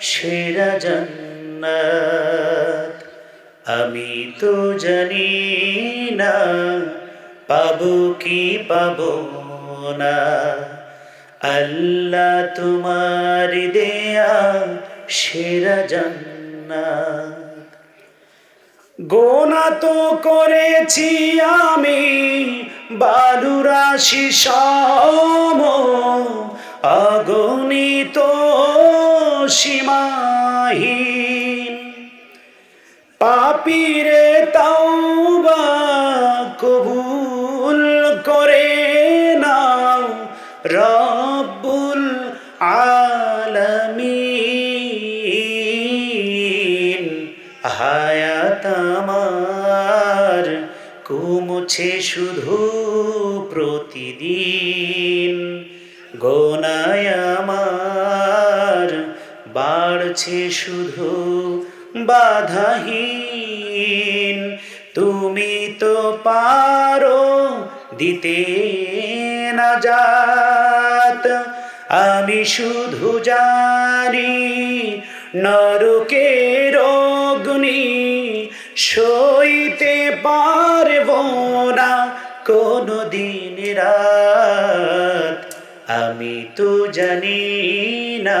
সেরা জান্নাত। আমি তো জানি না, পাবো কি পাবো না। আল্লাহ তোমার দেয়া সেরা জান্নাত। গোনা তো করেছি আমি বালুরাশি সম অগণিত সীমাহীন। পাপিরে তাওবা কবুল করে নাও রব্বুল আলামিন। হায়াত আমার কুমুছে শুধু প্রতিদিন। গোনায় বাড়ছে শুধু বাধাহীন। তুমি তো পারো দিতে না যাত। আমি শুধু জানি, নরকের অগ্নি সইতে পারব না কোনো দিন রাত। আমি তো জানি না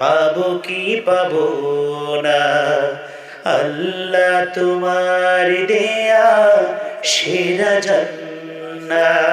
পাবো কি পাবো না? আল্লাহ তোমার দেয়া সেরা জান্নাত।